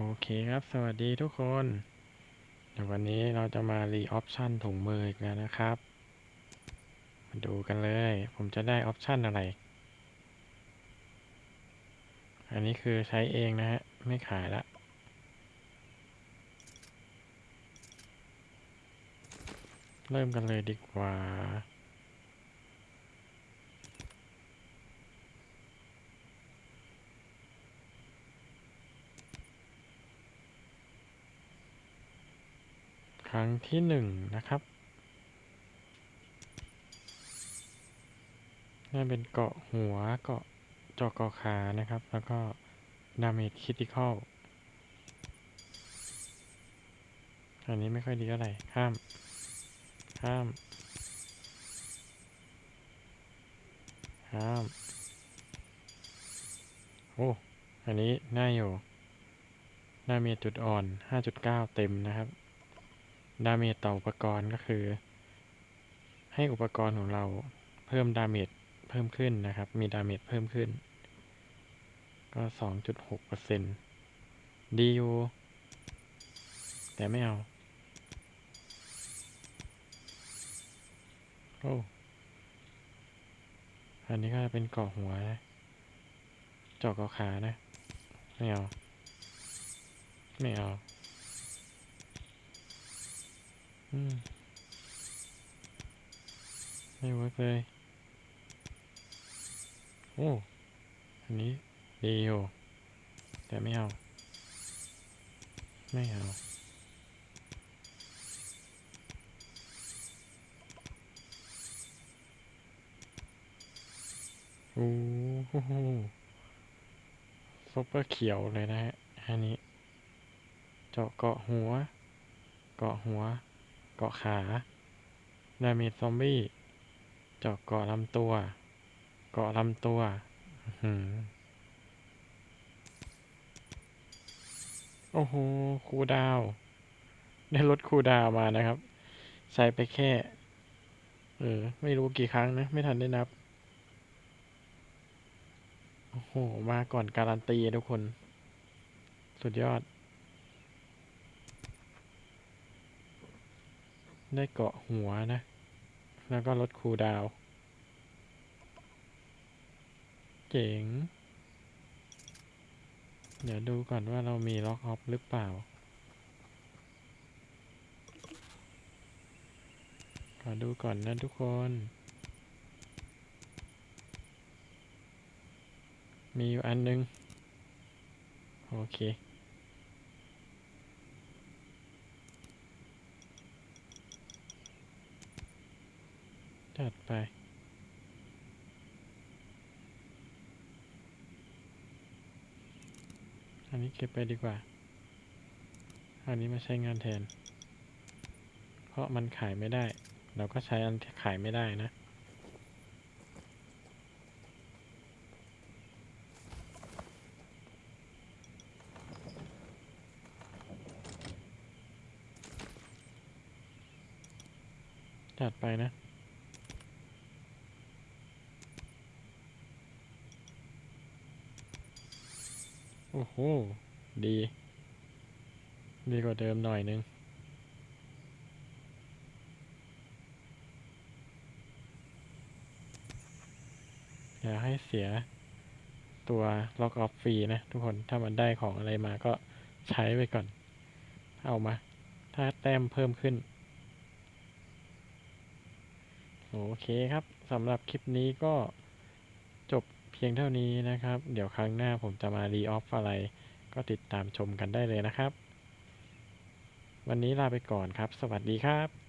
โอเคครับ สวัสดีทุกคน เดี๋ยววันนี้เราจะมารีออปชันถุงมืออีกแล้วนะครับ มาดูกันเลย ผมจะได้ออปชันอะไร อันนี้คือใช้เองนะฮะ ไม่ขายละ เริ่มกันเลยดีกว่า ครั้งที่หนึ่งนะครับนี่เป็นเกาะหัวเกาะเจาะเกาะขานะครับ แล้วก็ดาเมจคริติคอลอันนี้ไม่ค่อยดีเท่าไหร่ข้าม ข้าม ข้าม โอ้ อันนี้น่าอยู่ดามจจุดอ่อน 5.9 เต็มนะครับ ดาเมจต่ออุปกรณ์ก็คือ ให้อุปกรณ์ของเราเพิ่มดาเมจเพิ่มขึ้นนะครับ มีดาเมจเพิ่มขึ้น ก็ 2.6เปอร์เซ็นต์ดีอยู่แต่ไม่เอา โอ้ อันนี้ก็จะเป็นเกาะหัวนะจาะเกาะขานะ ไม่เอา ไม่เอา ไม่เวิร์กเลย โอ้ อันนี้ดีอยู่ แต่ไม่เอา ไม่เอาโอ้โหซุปเปอร์เขียวเลยนะฮะ อันนี้ เจาะเกาะหัว เกาะหัว เกาะขาดาเมจซอมบี้เจาะเกาะลำตัว เกาะลำตัวอือหือโอ้โห คูดาว ได้ลดคูดาวมานะครับ ใช้ไปแค่ เออ ไม่รู้กี่ครั้งนะ ไม่ทันได้นับ โอ้โห มาก่อนการันตีทุกคน สุดยอด ได้เกาะหัวนะ แล้วก็ลดคูดาว เจ๋ง เดี๋ยวดูก่อนว่าเรามีล็อกออฟหรือเปล่า ขอดูก่อนนะทุกคน มีอยู่อันนึง โอเค จัดไป อันนี้เก็บไปดีกว่า อันนี้มาใช้งานแทน เพราะมันขายไม่ได้ เราก็ใช้อันที่ขายไม่ได้นะจัดไปนะ อ้โห ดี ดีกว่าเดิมหน่อยนึง อย่าให้เสียตัวล็อกออฟฟรีนะทุกคน ถ้ามันได้ของอะไรมาก็ใช้ไปก่อน เอามา ถ้าแต้มเพิ่มขึ้น โอเคครับสำหรับคลิปนี้ก็ พียงเท่านี้นะครับ เดี๋ยวครั้งหน้าผมจะมารีออฟอะไร ก็ติดตามชมกันได้เลยนะครับ วันนี้ลาไปก่อนครับ สวัสดีครับ